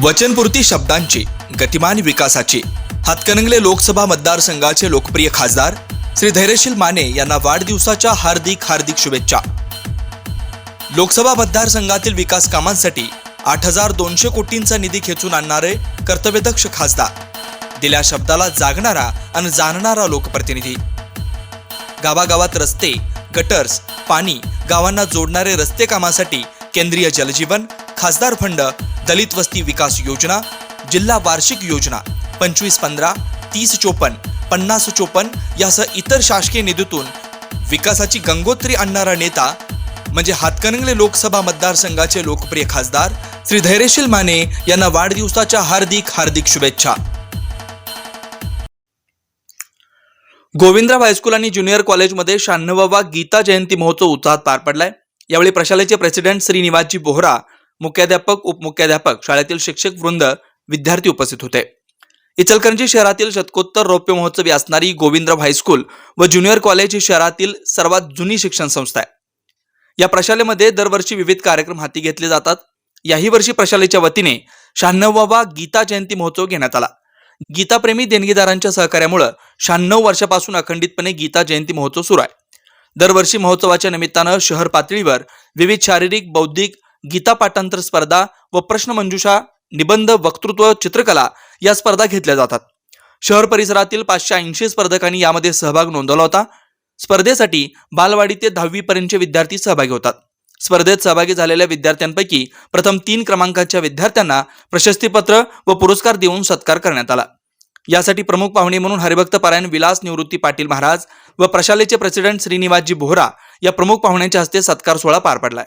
वचनपूर्ती शब्दांची गतिमान विकासाची. हातकणंगले लोकसभा मतदारसंघाचे लोकप्रिय खासदार श्री धैर्यशील माने यांना वाढदिवसाच्या हार्दिक हार्दिक शुभेच्छा. लोकसभा मतदारसंघातील विकास कामांसाठी आठ हजार दोनशे कोटींचा निधी खेचून आणणारे कर्तव्यदक्ष खासदार. दिल्या शब्दाला जागणारा आणि जाणणारा लोकप्रतिनिधी. गावागावात रस्ते गटर्स पाणी गावांना जोडणारे रस्ते कामासाठी केंद्रीय जलजीवन खासदार फंड दलित वस्ती विकास योजना जिल्हा वार्षिक योजना पंचवीस पंधरा तीस चोपन्न पन्नास चोपन्न यासह इतर शासकीय निधीतून विकासाची गंगोत्री आणणारा नेता म्हणजे हातकणंगले लोकसभा मतदारसंघाचे लोकप्रिय खासदार श्री धैर्यशील माने यांना वाढदिवसाच्या हार्दिक हार्दिक शुभेच्छा. गोविंदराव हायस्कूल आणि ज्युनियर कॉलेजमध्ये शहाण्णवावा गीता जयंती महोत्सव उत्साहात पार पडलाय. यावेळी प्रशालेचे प्रेसिडेंट श्रीनिवासजी बोहरा मुख्याध्यापक उपमुख्याध्यापक शाळेतील शिक्षक वृंद विद्यार्थी उपस्थित होते. इचलकरंजी शहरातील शतकोत्तर रौप्य महोत्सवी असणारी गोविंदराव हायस्कूल व ज्युनियर कॉलेज ही शहरातील सर्वात जुनी शिक्षण संस्था आहे. या प्रशालेमध्ये दरवर्षी विविध कार्यक्रम हाती घेतले जातात. याही वर्षी प्रशालेच्या वतीने शहाण्णवावा गीता जयंती महोत्सव घेण्यात आला. गीताप्रेमी देणगीदारांच्या सहकार्यामुळे शहाण्णव वर्षापासून अखंडितपणे गीता जयंती महोत्सव सुरू आहे. दरवर्षी महोत्सवाच्या निमित्तानं शहर पातळीवर विविध शारीरिक बौद्धिक गीता पाठांतर स्पर्धा व प्रश्नमंजुषा निबंध वक्तृत्व चित्रकला या स्पर्धा घेतल्या जातात. शहर परिसरातील पाचशे ऐंशी स्पर्धकांनी यामध्ये सहभाग नोंदवला होता. स्पर्धेसाठी बालवाडी ते दहावीपर्यंतचे विद्यार्थी सहभागी होतात. स्पर्धेत सहभागी झालेल्या विद्यार्थ्यांपैकी प्रथम तीन क्रमांकाच्या विद्यार्थ्यांना प्रशस्तीपत्र व पुरस्कार देऊन सत्कार करण्यात आला. यासाठी प्रमुख पाहुणे म्हणून हरिभक्त पारायण विलास निवृत्ती पाटील महाराज व प्रशालेचे प्रेसिडेंट श्रीनिवासजी बोहरा या प्रमुख पाहुण्यांच्या हस्ते सत्कार सोहळा पार पडलाय.